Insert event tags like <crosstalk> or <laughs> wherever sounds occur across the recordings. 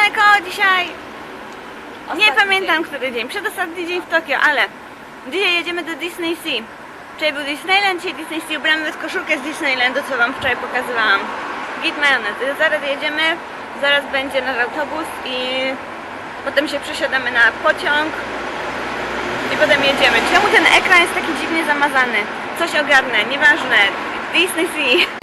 daleko dzisiaj. Nie pamiętam który dzień, przedostatni dzień w Tokio, ale dzisiaj jedziemy do Disney Sea. Wczoraj był Disneyland, dzisiaj Disney Sea ubramy nawet koszulkę z Disneylandu, co wam wczoraj pokazywałam. Git majonez. Zaraz jedziemy, zaraz będzie nasz autobus i potem się przesiadamy na pociąg i potem jedziemy. Czemu ten ekran jest taki dziwnie zamazany? Coś ogarnę, nieważne. Disney Sea.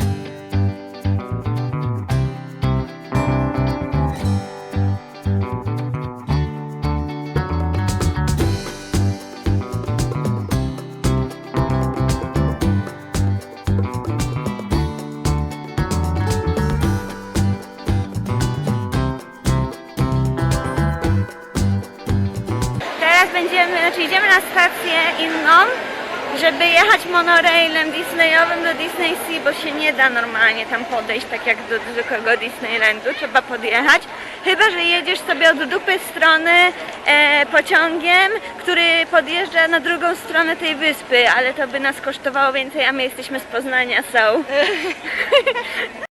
Monorailem Disneyowym do Disney Sea, bo się nie da normalnie tam podejść tak jak do zwykłego Disneylandu, trzeba podjechać. Chyba, że jedziesz sobie od dupy strony e, pociągiem, który podjeżdża na drugą stronę tej wyspy, ale to by nas kosztowało więcej, a my jesteśmy z Poznania, so... <laughs>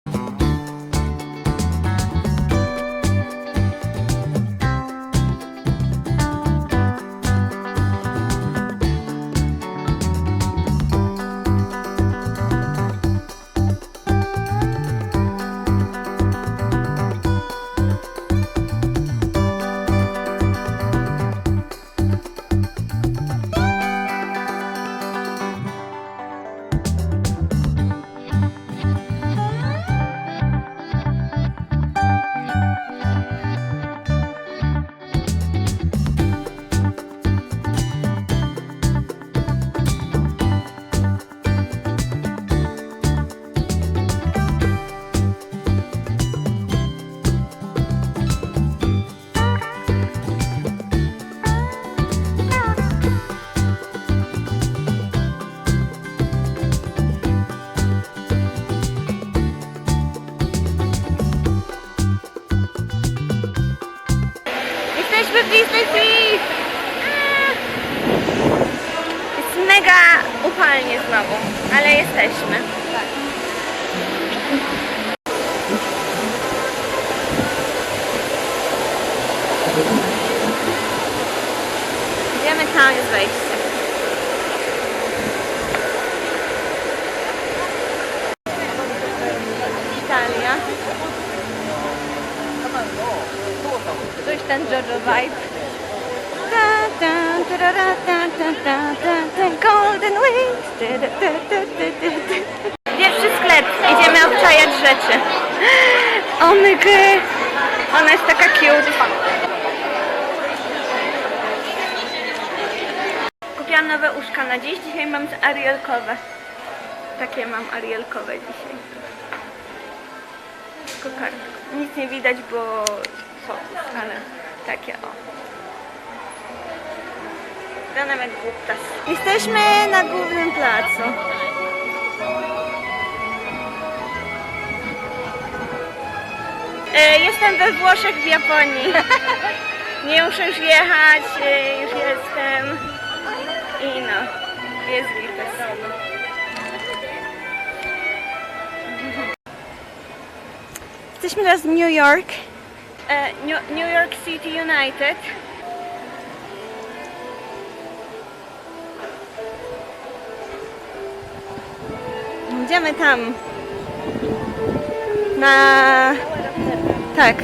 Disney. Jest mega upalnie znowu, ale jesteśmy. Idziemy tam jest wejście. Italia. Coś ten JoJo vibe. Ta, ta, tarara, ta, ta, ta, ta, ta, Golden Wings. Pierwszy sklep. Idziemy obczajać rzeczy. Omygy. Ona jest taka cute. Kupiłam nowe uszka na dziś. Dzisiaj mam z arielkowe. Takie mam arielkowe dzisiaj. Kokardko. Nic nie widać, bo fokus, ale takie o. Głuptas. Jesteśmy na głównym placu. E, Jestem we Włoszech w Japonii. <laughs> Nie muszę już jechać, e, już jestem. I no, jest gites. Jesteśmy teraz w New York. E, New, New York City United. Idziemy tam. Na. Tak.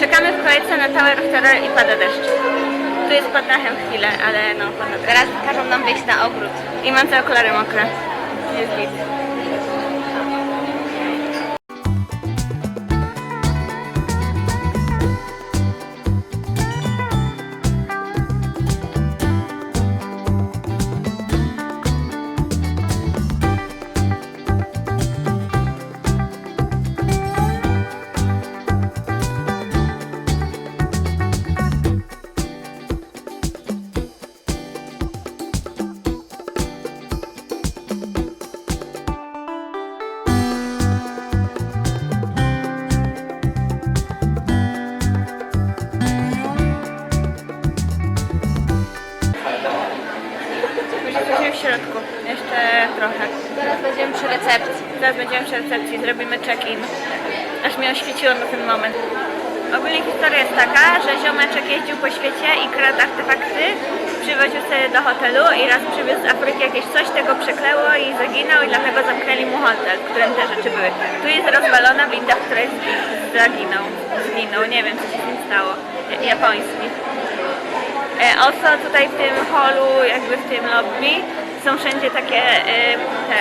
Czekamy w kolejce na Tower of Terror i pada deszcz. Tu jest pod dachem chwilę, ale no. Teraz każą nam wyjść na ogród. I mam te okulary mokre. Jest git. Środku. Jeszcze trochę. Teraz będziemy przy recepcji. Zaraz będziemy przy recepcji, zrobimy check-in. Aż mnie oświeciło na ten moment. Ogólnie historia jest taka, że ziomeczek jeździł po świecie i kradł artefakty, przywoził sobie do hotelu i raz przywiózł z Afryki jakieś coś, tego przekleło i zaginął i dlatego zamknęli mu hotel, w którym te rzeczy były. Tu jest rozwalona winda, w której zaginął. Zginął, nie wiem co się z nim stało. Ja- Japoński. E, Oso tutaj w tym holu, jakby w tym lobby są wszędzie takie e, te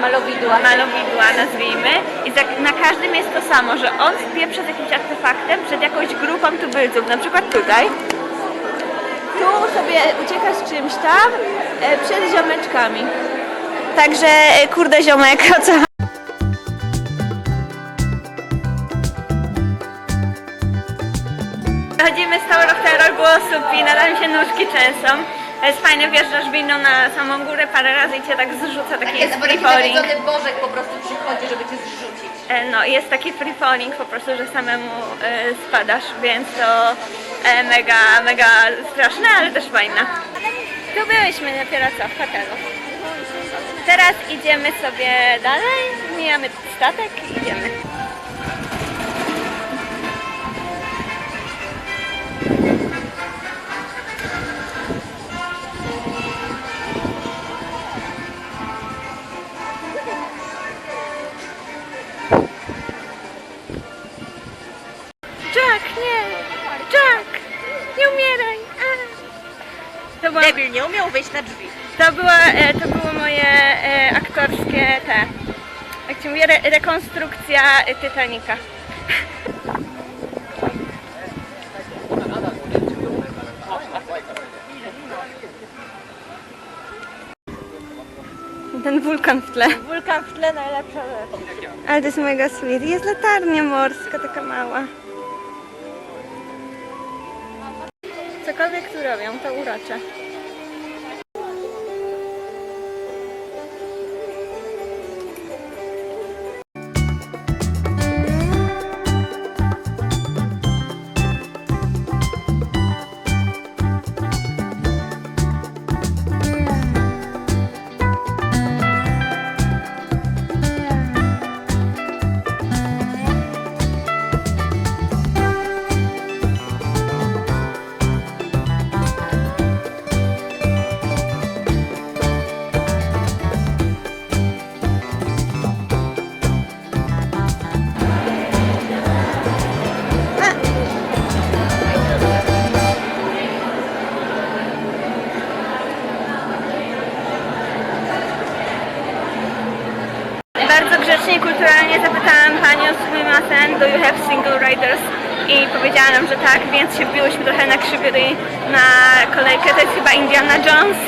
Malowidła. malowidła, nazwijmy. I na każdym jest to samo, że on wie przed jakimś artefaktem, przed jakąś grupą tubylców, na przykład tutaj. Tu sobie ucieka z czymś tam, e, przed ziomeczkami. Także, e, kurde ziomek, <laughs> o co Chodzimy z Tower of Terror, było super, nadal mi się nóżki częsą. Jest fajne, wjeżdżasz windą na samą górę parę razy i cię tak zrzuca, taki jest free falling. bożek po prostu przychodzi, żeby cię zrzucić. E, No, jest taki free falling po prostu, że samemu e, spadasz, więc to e, mega, mega straszne, ale też fajne. Tu byłyśmy dopiero co, w hotelu. Teraz idziemy sobie dalej, mijamy statek i idziemy. Jack, nie! Jack! Nie umieraj! A. To była, Debil nie umiał wyjść na drzwi. to, była, e, to było moje e, aktorskie te, jak się mówi, re, rekonstrukcja e, Titanica. Ten wulkan w tle. Wulkan w tle najlepsza rzecz. Ale to jest mega sweet. Jest latarnia morska, taka mała. Robią, to urocze. Do you have single riders? I powiedziała nam, że tak, więc się wbiłyśmy trochę na krzywy na kolejkę. To jest chyba Indiana Jones.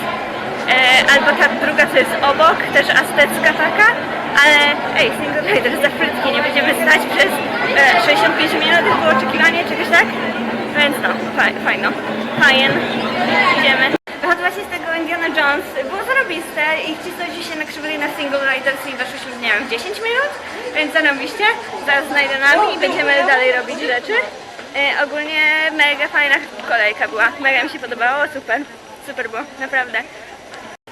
E, albo ta druga, co jest obok, też aztecka taka. Ale ej, single riders za frytki, nie będziemy stać przez e, 65 minut, było oczekiwanie, czegoś tak? Więc no, faj, fajno. Fajen. Idziemy. Wychodziła się z tego Indiana Jones, było zarobiste i wcisnęliśmy się na krzywej na single riders i weszliśmy, nie wiem, w 10 minut, więc zarobiście. Zaraz znajdę nami i będziemy dalej robić rzeczy. E, ogólnie mega fajna kolejka była, mega mi się podobało, super, super było, naprawdę.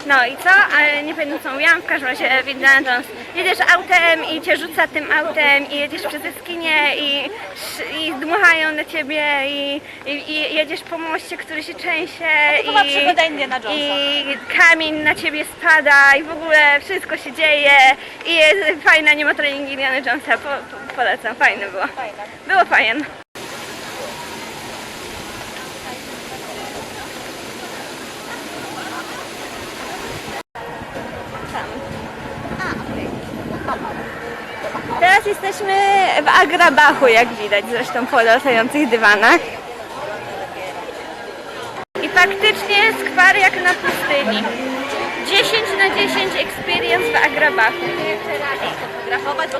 No i co? Ale nie pamiętam co mówiłam, w każdym razie w Indiana Jones jedziesz autem i cię rzuca tym autem i jedziesz przez jaskinię i, i dmuchają na ciebie i, i, i jedziesz po moście, który się trzęsie To była i, przygoda Indiana Jonesa. i kamień na ciebie spada i w ogóle wszystko się dzieje i jest fajna animatronik Indiana Jonesa, po, po, polecam, fajne było. Fajne. Było fajne. Teraz jesteśmy w Agrabachu, jak widać, zresztą po latających dywanach. I faktycznie skwar jak na pustyni. 10 na 10 experience w Agrabachu. Fotografować,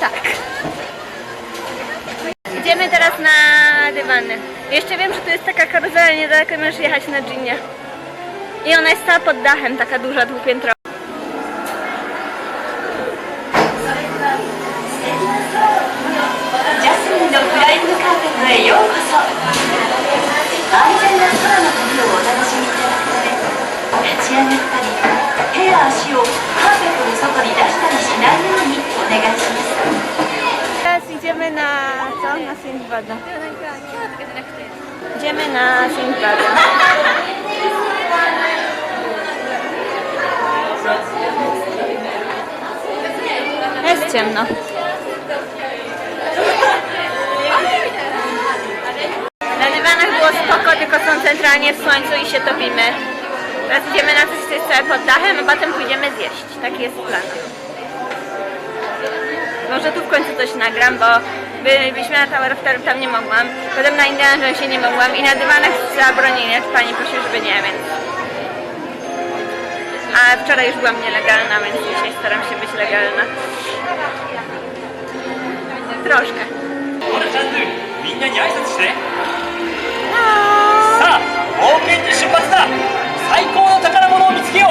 Tak. Idziemy teraz na dywany. Jeszcze wiem, że tu jest taka karuzela niedaleko możesz jechać na dżinie. I ona jest cała pod dachem, taka duża, dwupiętrowa. ち上がったり手や足をパーフェクトに外に出したりしないようにお願いします Teraz idziemy na co? Na Sindbada. キャラとかじゃなくて Idziemy na Sindbada. Jest ciemno. Na dywanach było spoko, tylko są centralnie w słońcu i się topimy. Teraz idziemy na coś, co jest całe pod dachem, a potem pójdziemy zjeść. Taki jest plan. Może tu w końcu coś nagram, bo byliśmy na Tower of Terror, tam nie mogłam. Potem na Indiana Jonesie nie mogłam i na dywanach zabronili, lecz pani prosiła, żeby nie, więc... A wczoraj już byłam nielegalna, więc dzisiaj staram się być legalna. Troszkę. ほらチャンドゥみんなに挨拶して No. さあ冒険に出発だ 最高の宝物を見つけよ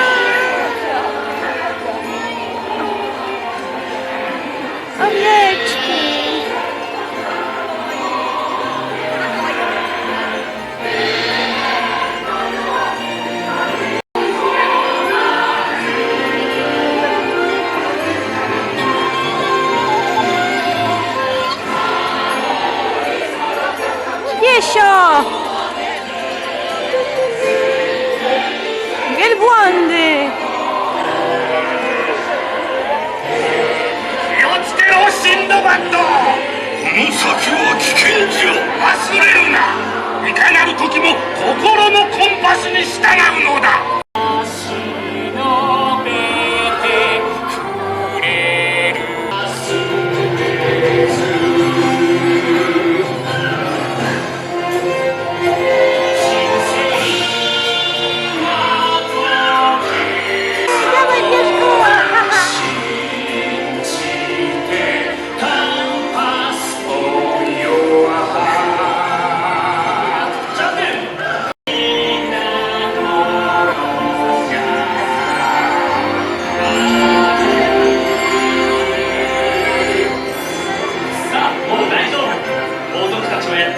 う。先は危険じゃ忘れるな。いかなる時も心のコンパスに従うのだ。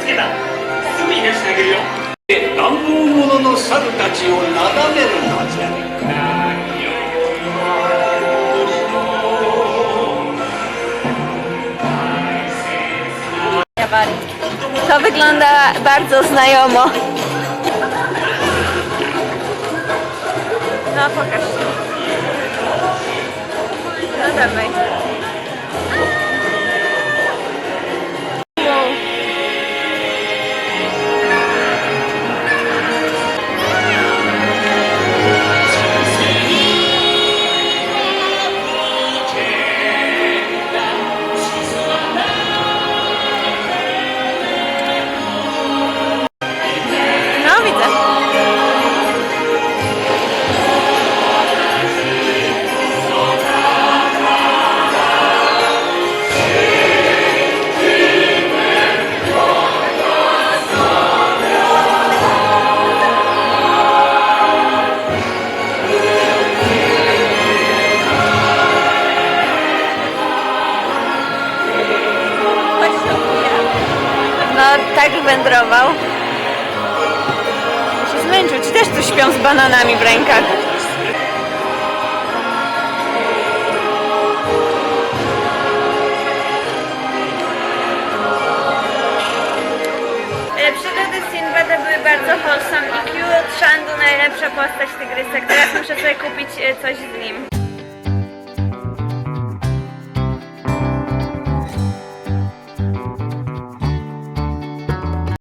つけたすぐに出してあげるよ乱暴者の猿たちをなだめるのじゃ To wygląda bardzo znajomo. No pokaż. No dawaj. Też tu śpią z bananami w rękach. E, Przygody Sinbada były bardzo wholesome i cute. Shandu najlepsza postać tygrysek. Teraz muszę sobie kupić e, coś z nim.